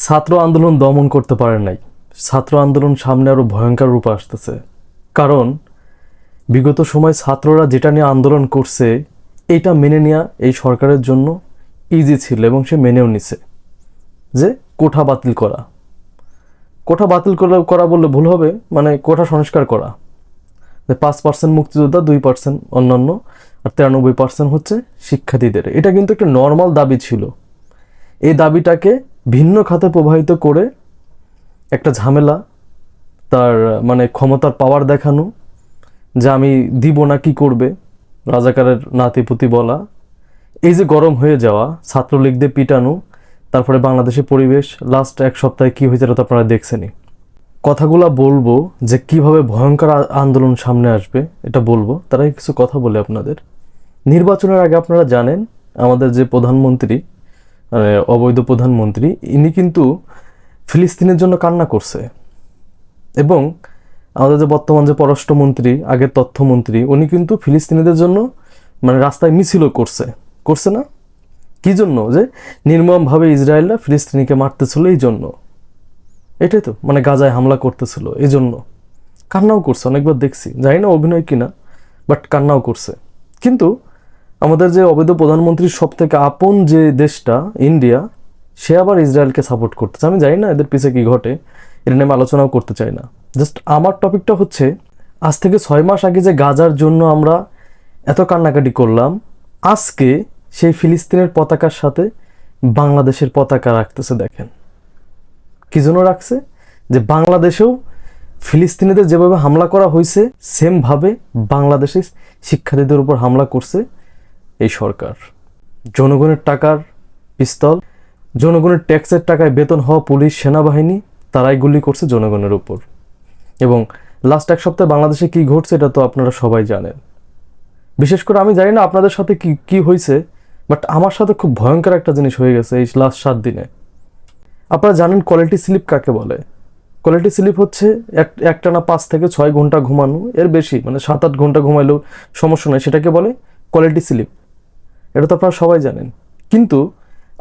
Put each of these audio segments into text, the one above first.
ছাত্র আন্দোলন দমন করতে পারে নাই। ছাত্র আন্দোলন সামনে আরও ভয়ঙ্কর রূপ আসতেছে। কারণ, বিগত সময় ছাত্ররা যেটা নিয়ে আন্দোলন করছে, এটা মেনে নেওয়া এই সরকারের জন্য ইজি ছিল এবং সে মেনেও নিছে। যে কোঠা বাতিল করা। কোঠা বাতিল করা বললে ভুল হবে মানে কোঠা সংস্কার করা। যে পাঁচ পার্সেন্ট মুক্তিযোদ্ধা, দুই পার্সেন্ট অন্যান্য, আর তিরানব্বই পার্সেন্ট হচ্ছে শিক্ষার্থীদের। এটা কিন্তু একটা নর্মাল দাবি ছিল। এই দাবিটাকে ভিন্ন খাতে প্রবাহিত করে একটা ঝামেলা তার মানে ক্ষমতার পাওয়ার দেখানো, যে আমি দিব না কি করবে, রাজাকারের নাতিপুতি বলা, এই যে গরম হয়ে যাওয়া, ছাত্রলীগদের পিটানো, তারপরে বাংলাদেশের পরিবেশ লাস্ট এক সপ্তাহে কী হয়েছে তো আপনারা দেখছেনই। কথাগুলা বলব যে কীভাবে ভয়ঙ্কর আন্দোলন সামনে আসবে, এটা বলব। তার আগে কিছু কথা বলে আপনাদের। নির্বাচনের আগে আপনারা জানেন, আমাদের যে প্রধানমন্ত্রী মানে অবৈধ প্রধানমন্ত্রী ইনি কিন্তু ফিলিস্তিনের জন্য কান্না করছে। এবং আমাদের যে বর্তমান যে পররাষ্ট্রমন্ত্রী আগের তথ্যমন্ত্রী উনি কিন্তু ফিলিস্তিনিদের জন্য মানে রাস্তায় মিছিলও করছে। করছে না? কি জন্য? যে নির্মমভাবে ইসরায়েলরা ফিলিস্তিনিকে মারতেছিল এই জন্য। এটাই তো মানে গাজায় হামলা করতেছিল এই জন্য। কান্নাও করছে অনেকবার দেখছি। জানি না অভিনয় কিনা বাট কান্নাও করছে। কিন্তু আমাদের যে অবৈধ প্রধানমন্ত্রীর সব থেকে আপন যে দেশটা, ইন্ডিয়া, সে আবার ইসরায়েলকে সাপোর্ট করতেছে। আমি জানি না এদের পিছে কি ঘটে, এটা নিয়ে আলোচনাও করতে চাই না। জাস্ট আমার টপিকটা হচ্ছে, আজ থেকে ছয় মাস আগে যে গাজার জন্য আমরা এত কান্নাকাটি করলাম, আজকে সেই ফিলিস্তিনের পতাকার সাথে বাংলাদেশের পতাকা রাখতেছে, দেখেন। কি জন্য রাখছে? যে বাংলাদেশেও ফিলিস্তিনিদের যেভাবে হামলা করা হয়েছে সেমভাবে বাংলাদেশে শিক্ষার্থীদের উপর হামলা করছে এই সরকার। জনগণের টাকার পিস্তল, জনগণের ট্যাক্সের টাকায় বেতন হওয়া পুলিশ, সেনাবাহিনী, তারাই গুলি করছে জনগণের উপর। এবং লাস্ট এক সপ্তাহে বাংলাদেশে কি ঘটছে এটা তো আপনারা সবাই জানেন। বিশেষ করে আমি জানি না আপনাদের সাথে কি কি হয়েছে বাট আমার সাথে খুব ভয়ঙ্কর একটা জিনিস হয়ে গেছে এই লাস্ট সাত দিনে। আপনারা জানেন কোয়ালিটি স্লিপ কাকে বলে? কোয়ালিটি স্লিপ হচ্ছে এক, একটানা পাঁচ থেকে ছয় ঘণ্টা ঘুমানো, এর বেশি মানে সাত আট ঘণ্টা ঘুমাইলেও সমস্যা নয় সেটাকে বলে কোয়ালিটি স্লিপ এটা তো আপনারা সবাই জানেন। কিন্তু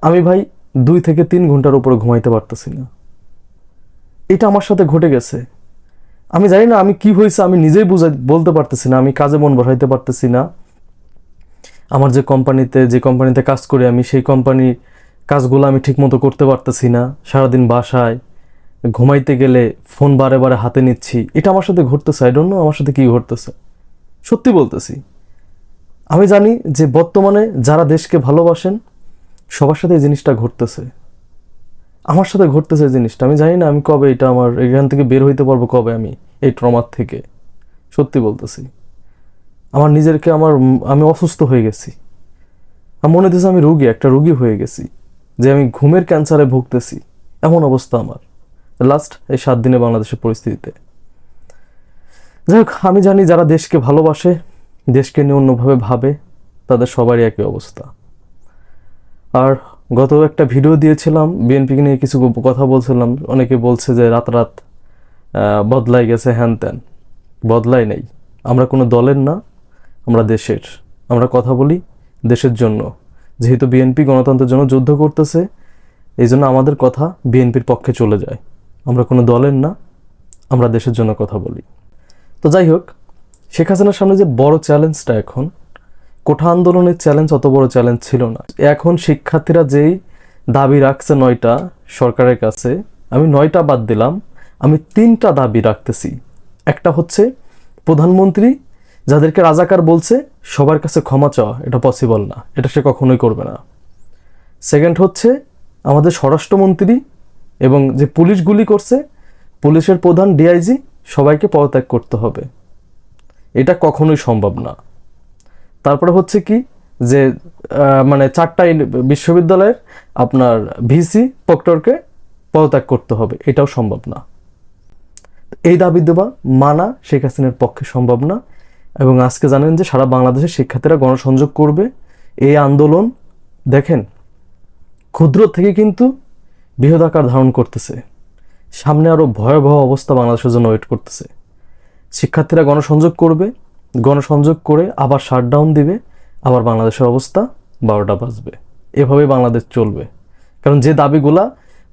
আমি ভাই দুই থেকে তিন ঘণ্টার উপরে ঘুমাইতে পারতেছি না। এটা আমার সাথে ঘটে গেছে। আমি জানি না আমি কি হয়েছে, আমি নিজেই বুঝাই বলতে পারতেছি না, আমি কাজে মন বসাইতে পারতেছি না। আমার যে কোম্পানিতে যে কোম্পানিতে কাজ করি আমি, সেই কোম্পানির কাজগুলো আমি ঠিকমতো করতে পারতেছি না। সারাদিন বাসায় ঘুমাইতে গেলে ফোন বারে বারে হাতে নিচ্ছি। এটা আমার সাথে ঘটতেছে আই ডোন্ট নো আমার সাথে কি ঘটতেছে। সত্যি বলতেছি। আমি জানি যে বর্তমানে যারা দেশকে ভালোবাসেন, সবার সাথে এই জিনিসটা ঘটতেছে। আমার সাথে ঘটতেছে এই জিনিসটা। আমি জানি না আমি কবে এটা আমার এখান থেকে বের হইতে পারব, কবে আমি এই ট্রমার থেকে। সত্যি বলতেছি। আমার নিজেরকে আমার আমি অসুস্থ হয়ে গেছি। আমার মনে হচ্ছে আমি রুগী, একটা রুগী হয়ে গেছি, যে আমি ঘুমের ক্যান্সারে ভুগতেছি। এমন অবস্থা আমার। লাস্ট এই সাত দিনে বাংলাদেশের পরিস্থিতিতে। যাই হোক, আমি জানি যারা দেশকে ভালোবাসে দেশকে নিয়ে অন্যভাবে ভাবে, তাদের সবারই একই অবস্থা। আর গত একটা ভিডিও দিয়েছিলাম বিএনপিকে নিয়ে কিছু কথা বলছিলাম, অনেকে বলছে যে রাত রাত বদলাই গেছে হ্যান ত্যান। বদলাই নেই। আমরা কোনো দলের না, আমরা দেশের। আমরা কথা বলি দেশের জন্য। যেহেতু বিএনপি গণতন্ত্রের জন্য যুদ্ধ করতেছে, এই জন্য আমাদের কথা বিএনপির পক্ষে চলে যায়। আমরা কোনো দলের না, আমরা দেশের জন্য কথা বলি। তো যাই হোক শেখ হাসিনার সামনে যে বড় চ্যালেঞ্জটা এখন, কোঠা আন্দোলনের চ্যালেঞ্জ অত বড় চ্যালেঞ্জ ছিল না। এখন শিক্ষার্থীরা যেই দাবি রাখছে নয়টা সরকারের কাছে, আমি নয়টা বাদ দিলাম, আমি তিনটা দাবি রাখতেছি। একটা হচ্ছে, প্রধানমন্ত্রী যাদেরকে রাজাকার বলছে, সবার কাছে ক্ষমা চাওয়া, এটা পসিবল না, এটা সে কখনোই করবে না। সেকেন্ড হচ্ছে, আমাদের স্বরাষ্ট্রমন্ত্রী এবং যে পুলিশ গুলি করছে, পুলিশের প্রধান ডিআইজি সবাইকে পদত্যাগ করতে হবে। এটা কখনোই সম্ভব না। তারপরে হচ্ছে কি যে মানে চারটা বিশ্ববিদ্যালয়ের আপনার ভিসি, প্রক্টরকে পদত্যাগ করতে হবে, এটাও সম্ভব না। এই দাবি দেওয়া মানা শেখ হাসিনার পক্ষে সম্ভব না এবং আজকে জানেন যে সারা বাংলাদেশের শিক্ষার্থীরা গণসংযোগ করবে। এই আন্দোলন, দেখেন, ক্ষুদ্র থেকে কিন্তু বৃহদাকার ধারণ করতেছে। সামনে আরও ভয়াবহ অবস্থা বাংলাদেশের জন্য ওয়েট করতেছে। শিক্ষার্থীরা গণসংযোগ করবে, গণসংযোগ করে আবার শাটডাউন দিবে, আবার বাংলাদেশের অবস্থা বারোটা বাজবে। এভাবেই বাংলাদেশ চলবে। কারণ যে দাবিগুলা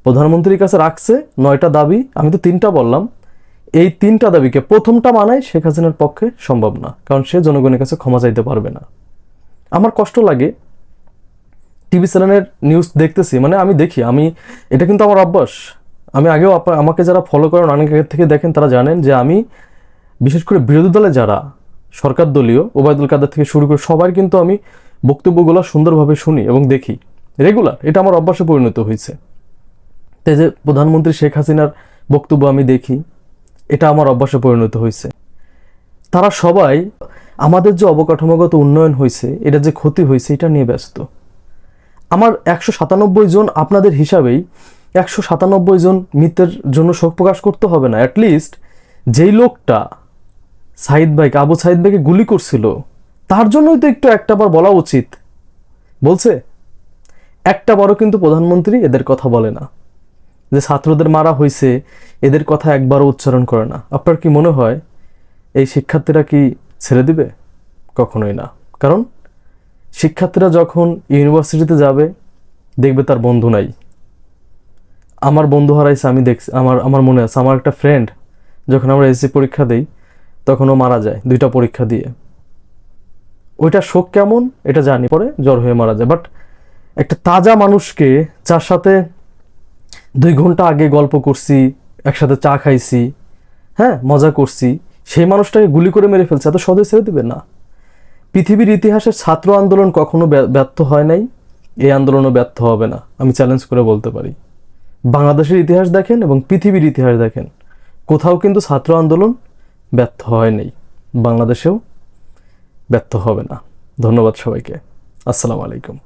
প্রধানমন্ত্রীর কাছে রাখছে, নয়টা দাবি, আমি তো তিনটা বললাম, এই তিনটা দাবিকে প্রথমটা মানায় শেখ হাসিনার পক্ষে সম্ভব না, কারণ সে জনগণের কাছে ক্ষমা চাইতে পারবে না। আমার কষ্ট লাগে, টিভি চ্যানেলের নিউজ দেখতেছি মানে আমি দেখি, আমি, এটা কিন্তু আমার অভ্যাস। আমি আগেও আমাকে যারা ফলো করেন, অনেক আগের থেকে দেখেন, তারা জানেন যে আমি বিশেষ করে বিরোধী দলে যারা, সরকার দলীয়, ওবায়দুল কাদের থেকে শুরু করে সবার কিন্তু আমি বক্তব্যগুলো সুন্দরভাবে শুনি এবং দেখি। রেগুলার এটা আমার অভ্যাসে পরিণত হয়েছে। তো এই যে প্রধানমন্ত্রী শেখ হাসিনার বক্তব্য আমি দেখি, এটা আমার অভ্যাসে পরিণত হয়েছে। তারা সবাই আমাদের যে অবকাঠামোগত উন্নয়ন হয়েছে এটা যে ক্ষতি হয়েছে, এটা নিয়ে ব্যস্ত। আমার একশো সাতানব্বই জন আপনাদের হিসাবেই একশো সাতানব্বই জন মৃতের জন্য শোক প্রকাশ করতে হবে না। অ্যাটলিস্ট যেই লোকটা সাইদ ভাইকে, আবু সাইদ ভাইকে গুলি করছিল। তার জন্যই তো একটু একটা বার বলা উচিত। বলছে, একটা বড় কিন্তু প্রধানমন্ত্রী এদের কথা বলে না। যে ছাত্রদের মারা হয়েছে এদের কথা একবারও উচ্চারণ করে না। আপনার কি মনে হয়, এই শিক্ষার্থীরা কি ছেড়ে দিবে? কখনোই না। কারণ, শিক্ষার্থীরা যখন ইউনিভার্সিটিতে যাবে, দেখবে তার বন্ধু নাই। আমার বন্ধু হারাইছে, আমি দেখছি, আমার আমার মনে আছে, আমার একটা ফ্রেন্ড যখন আমরা এসএসসি পরীক্ষা দিই তখন ও মারা যায় দুইটা পরীক্ষা দিয়ে। ওইটা শোক কেমন? এটা জানি, পরে জ্বর হয়ে মারা যায়। বাট একটা তাজা মানুষকে যার সাথে দুই ঘণ্টা আগে গল্প করছি, একসাথে চা খাইছি হ্যাঁ মজা করছি, সেই মানুষটাকে গুলি করে মেরে ফেলছে, এত সহজে ছেড়ে দেবে? না। পৃথিবীর ইতিহাসে ছাত্র আন্দোলন কখনো ব্যর্থ হয় নাই, এই আন্দোলনও ব্যর্থ হবে না। আমি চ্যালেঞ্জ করে বলতে পারি। বাংলাদেশের ইতিহাস দেখেন এবং পৃথিবীর ইতিহাস দেখেন। কোথাও কিন্তু ছাত্র আন্দোলন ব্যর্থ হয়নি বাংলাদেশেও ব্যর্থ হবে না। ধন্যবাদ সবাইকে। আসসালামু আলাইকুম।